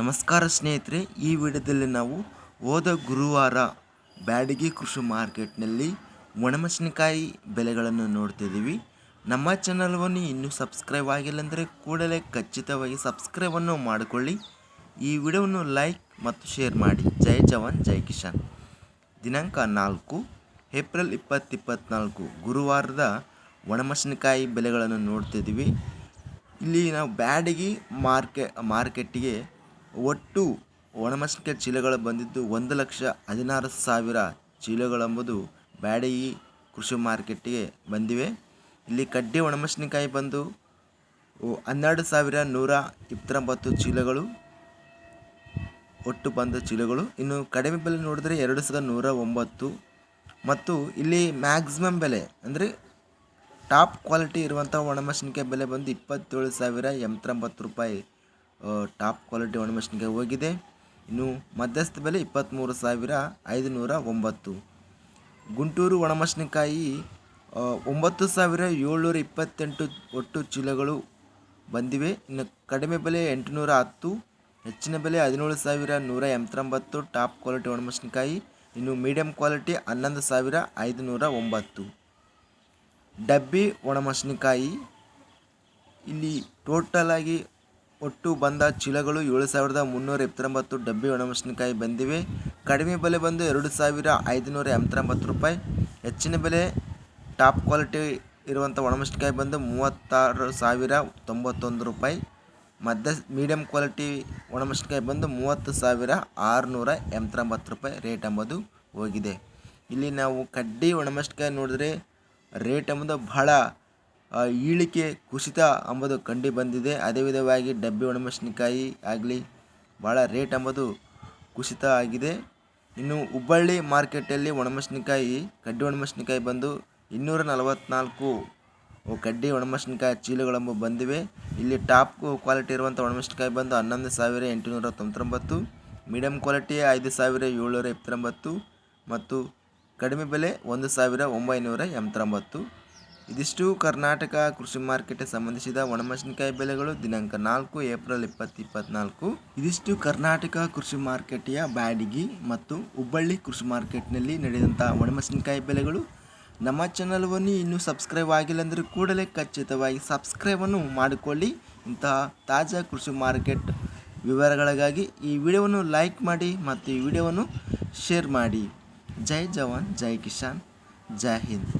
ನಮಸ್ಕಾರ ಸ್ನೇಹಿತರೆ, ಈ ವಿಡಿಯೋದಲ್ಲಿ ನಾವು ಹೋದ ಗುರುವಾರ ಬ್ಯಾಡಗಿ ಕೃಷಿ ಮಾರ್ಕೆಟ್ನಲ್ಲಿ ಒಣಮೆಣಸಿನಕಾಯಿ ಬೆಲೆಗಳನ್ನು ನೋಡ್ತಿದ್ದೀವಿ. ನಮ್ಮ ಚಾನಲ್ವನ್ನು ಇನ್ನೂ ಸಬ್ಸ್ಕ್ರೈಬ್ ಆಗಿಲ್ಲ ಅಂದರೆ ಕೂಡಲೇ ಖಚಿತವಾಗಿ ಸಬ್ಸ್ಕ್ರೈಬನ್ನು ಮಾಡಿಕೊಳ್ಳಿ. ಈ ವಿಡಿಯೋವನ್ನು ಲೈಕ್ ಮತ್ತು ಶೇರ್ ಮಾಡಿ. ಜೈ ಜವಾನ್, ಜೈ ಕಿಶಾನ್ ದಿನಾಂಕ ನಾಲ್ಕು, ಏಪ್ರಿಲ್ ಇಪ್ಪತ್ತಿಪ್ಪತ್ನಾಲ್ಕು, ಗುರುವಾರದ ಒಣಮೆಣಸಿನಕಾಯಿ ಬೆಲೆಗಳನ್ನು ನೋಡ್ತಿದ್ದೀವಿ. ಇಲ್ಲಿ ನಾವು ಬ್ಯಾಡಗಿ ಮಾರ್ಕೆ ಮಾರ್ಕೆಟ್ಟಿಗೆ ಒಟ್ಟು ಒಣಮೆಣಸಿನಕಾಯಿ ಚೀಲಗಳು ಬಂದಿದ್ದು ಒಂದು ಲಕ್ಷ ಹದಿನಾರು ಸಾವಿರ ಚೀಲಗಳೆಂಬುದು ಬ್ಯಾಡಗಿ ಕೃಷಿ ಮಾರ್ಕೆಟ್ಟಿಗೆ ಬಂದಿವೆ. ಇಲ್ಲಿ ಕಡ್ಡಿ ಒಣಮೆಣಸಿನಕಾಯಿ ಬಂದು ಹನ್ನೆರಡು ಸಾವಿರ ನೂರ ಇಪ್ಪತ್ತೊಂಬತ್ತು ಚೀಲಗಳು, ಒಟ್ಟು ಬಂದ ಚೀಲಗಳು. ಇನ್ನು ಕಡಿಮೆ ಬೆಲೆ ನೋಡಿದ್ರೆ ಎರಡು ಸಾವಿರದ ನೂರ ಒಂಬತ್ತು. ಮತ್ತು ಇಲ್ಲಿ ಮ್ಯಾಕ್ಸಿಮಮ್ ಬೆಲೆ ಅಂದರೆ ಟಾಪ್ ಕ್ವಾಲಿಟಿ ಇರುವಂಥ ಒಣಮೆಣಸಿನಕಾಯಿ ಬೆಲೆ ಬಂದು ಇಪ್ಪತ್ತೇಳು ಸಾವಿರ ಎಂಬತ್ತೊಂಬತ್ತು ರೂಪಾಯಿ. ಟಾಪ್ ಕ್ವಾಲಿಟಿ ಒಣಮೆಣಸಿನಕಾಯಿ ಹೋಗಿದೆ. ಇನ್ನು ಮಧ್ಯಸ್ಥ ಬೆಲೆ ಇಪ್ಪತ್ತ್ಮೂರು ಸಾವಿರ ಐದುನೂರ ಒಂಬತ್ತು. ಗುಂಟೂರು ಒಣಮೆಣಸಿನಕಾಯಿ ಒಂಬತ್ತು ಸಾವಿರ ಏಳ್ನೂರ ಇಪ್ಪತ್ತೆಂಟು ಒಟ್ಟು ಚೀಲಗಳು ಬಂದಿವೆ. ಇನ್ನು ಕಡಿಮೆ ಬೆಲೆ ಎಂಟುನೂರ ಹತ್ತು, ಹೆಚ್ಚಿನ ಬೆಲೆ ಹದಿನೇಳು ಸಾವಿರ ನೂರ ಎಂಬತ್ತೊಂಬತ್ತು ಟಾಪ್ ಕ್ವಾಲಿಟಿ ಒಣಮೆಣಸಿನಕಾಯಿ, ಇನ್ನು ಮೀಡಿಯಂ ಕ್ವಾಲಿಟಿ ಹನ್ನೊಂದು ಸಾವಿರ ಐದುನೂರ ಒಂಬತ್ತು. ಡಬ್ಬಿ ಒಣಮೆಣಸಿನಕಾಯಿ, ಇಲ್ಲಿ ಟೋಟಲ್ ಆಗಿ ಒಟ್ಟು ಬಂದ ಚೀಲಗಳು ಏಳು ಸಾವಿರದ ಮುನ್ನೂರ ಎಪ್ಪತ್ತೊಂಬತ್ತು ಡಬ್ಬಿ ಒಣಮೆಣಸಿನಕಾಯಿ ಬಂದಿವೆ. ಕಡಿಮೆ ಬೆಲೆ ಬಂದು ಎರಡು ಸಾವಿರ ಐದುನೂರ ಎಂಬತ್ತೊಂಬತ್ತು ರೂಪಾಯಿ. ಹೆಚ್ಚಿನ ಬೆಲೆ ಟಾಪ್ ಕ್ವಾಲಿಟಿ ಇರುವಂಥ ಒಣಮೆಣಸಿನಕಾಯಿ ಬಂದು ಮೂವತ್ತಾರು ಸಾವಿರ ತೊಂಬತ್ತೊಂದು ರೂಪಾಯಿ. ಮಧ್ಯ, ಮೀಡಿಯಂ ಕ್ವಾಲಿಟಿ ಒಣಮೆಣಸಿನಕಾಯಿ ಬಂದು ಮೂವತ್ತು ಸಾವಿರ ಆರುನೂರ ಎಂಬತ್ತೊಂಬತ್ತು ರೂಪಾಯಿ ರೇಟ್ ಎಂಬುದು ಹೋಗಿದೆ. ಇಲ್ಲಿ ನಾವು ಕಡ್ಡಿ ಒಣಮೆಣಸಿನಕಾಯಿ ನೋಡಿದ್ರೆ ರೇಟ್ ಎಂಬುದು ಬಹಳ ಇಳಿಕೆ ಕುಸಿತ ಎಂಬುದು ಕಂಡು ಬಂದಿದೆ. ಅದೇ ವಿಧವಾಗಿ ಡಬ್ಬಿ ಒಣಮೆಣಸಿನಕಾಯಿ ಆಗಲಿ, ಭಾಳ ರೇಟ್ ಎಂಬುದು ಕುಸಿತ ಆಗಿದೆ. ಇನ್ನು ಹುಬ್ಬಳ್ಳಿ ಮಾರ್ಕೆಟಲ್ಲಿ ಒಣಮೆಣಸಿನಕಾಯಿ, ಕಡ್ಡಿ ಒಣಮೆಣಸಿನಕಾಯಿ ಬಂದು ಇನ್ನೂರ ನಲವತ್ನಾಲ್ಕು ಅವು ಕಡ್ಡಿ ಒಣಮೆಣಸಿನಕಾಯಿ ಚೀಲಗಳೆಂಬ ಬಂದಿವೆ. ಇಲ್ಲಿ ಟಾಪ್ ಕ್ವಾಲಿಟಿ ಇರುವಂಥ ಒಣಮೆಣಸಿನಕಾಯಿ ಬಂದು ಹನ್ನೊಂದು ಸಾವಿರ ಎಂಟುನೂರ ತೊಂಬತ್ತೊಂಬತ್ತು, ಮೀಡಿಯಂ ಕ್ವಾಲಿಟಿ ಐದು ಸಾವಿರ ಏಳ್ನೂರ ಎಪ್ಪತ್ತೊಂಬತ್ತು ಮತ್ತು ಕಡಿಮೆ ಬೆಲೆ ಒಂದು ಸಾವಿರ ಒಂಬೈನೂರ ಎಂಬತ್ತೊಂಬತ್ತು. ಇದಿಷ್ಟು ಕರ್ನಾಟಕ ಕೃಷಿ ಮಾರ್ಕೆಟ್ಗೆ ಸಂಬಂಧಿಸಿದ ಒಣಮೆಣಸಿನಕಾಯಿ ಬೆಲೆಗಳು ದಿನಾಂಕ ನಾಲ್ಕು ಏಪ್ರಿಲ್ ಇಪ್ಪತ್ತು ಇಪ್ಪತ್ನಾಲ್ಕು ಇದಿಷ್ಟು ಕರ್ನಾಟಕ ಕೃಷಿ ಮಾರ್ಕೆಟಿಯ ಬ್ಯಾಡಿಗಿ ಮತ್ತು ಹುಬ್ಬಳ್ಳಿ ಕೃಷಿ ಮಾರ್ಕೆಟ್ನಲ್ಲಿ ನಡೆದಂಥ ಒಣಮೆಣಸಿನಕಾಯಿ ಬೆಲೆಗಳು. ನಮ್ಮ ಚಾನಲ್ವನ್ನು ಇನ್ನೂ ಸಬ್ಸ್ಕ್ರೈಬ್ ಆಗಿಲ್ಲ ಅಂದರೆ ಕೂಡಲೇ ಖಚಿತವಾಗಿ ಸಬ್ಸ್ಕ್ರೈಬನ್ನು ಮಾಡಿಕೊಳ್ಳಿ. ಇಂತಹ ತಾಜಾ ಕೃಷಿ ಮಾರ್ಕೆಟ್ ವಿವರಗಳಿಗಾಗಿ ಈ ವಿಡಿಯೋವನ್ನು ಲೈಕ್ ಮಾಡಿ ಮತ್ತು ಈ ವಿಡಿಯೋವನ್ನು ಶೇರ್ ಮಾಡಿ. ಜೈ ಜವಾನ್, ಜೈ ಕಿಶಾನ್ ಜೈ ಹಿಂದ್.